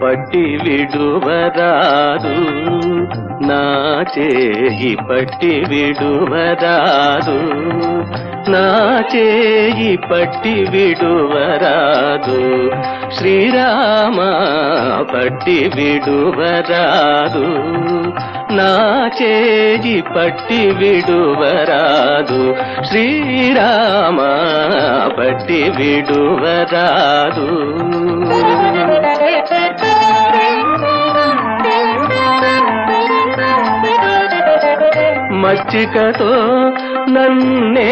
పట్టి విడువరాదు నా చేయి పట్టి విడువరాదు నా చేయి పట్టి విడువరాదు శ్రీరామా పట్టి విడువరాదు. నా చేయి పట్టి విడువరాదు. శ్రీరామ పట్టి విడువరాదు. మచ్చికతో నన్నేలకయునా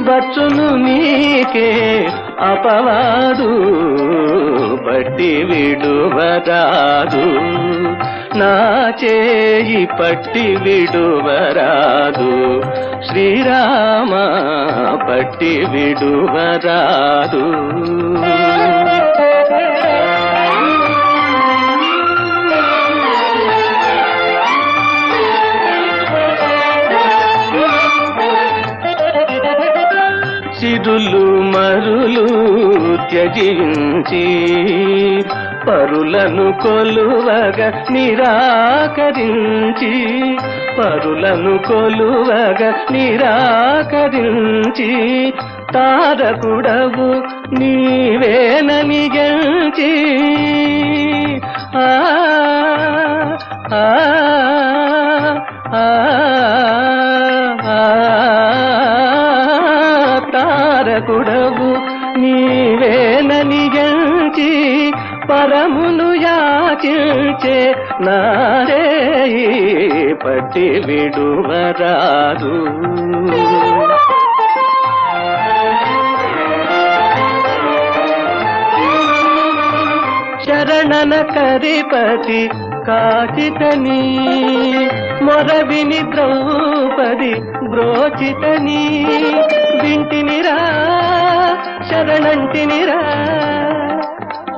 బచ్చును నీకే అపవాదు. పట్టి విడువరాదు. నా చేయి పట్టి విడువరాదు. శ్రీరామ పట్టి విడువరాదు. సిరులు మరులు త్యజించి పరులను కొలువగా నిరాకరించి పరులను కొలువగా నిరాకరించి తారకుడవు నీవేనని గెలిచి ఆ ఆ ఆ తారకుడవు నీవేనని గెలిచి పరమును యాచించే నారే పట్టి విడువరాదు. శరణన కరిపతి కాచితని మొరవిని ద్రౌపది బ్రోచితని వింట శరణంటినిరా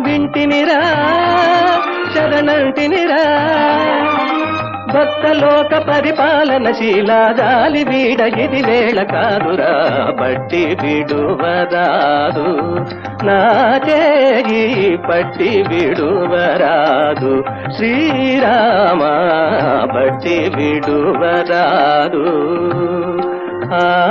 వింటినిరా శరణంటినిరా. భక్తలోక పరిపాలన శీలాదాలి వీడ ఇది వేళ కాదురా బట్టి విడువరాదు. నా చేయి పట్టి విడువరాదు. శ్రీరామ బట్టి విడువరాదు. ఆ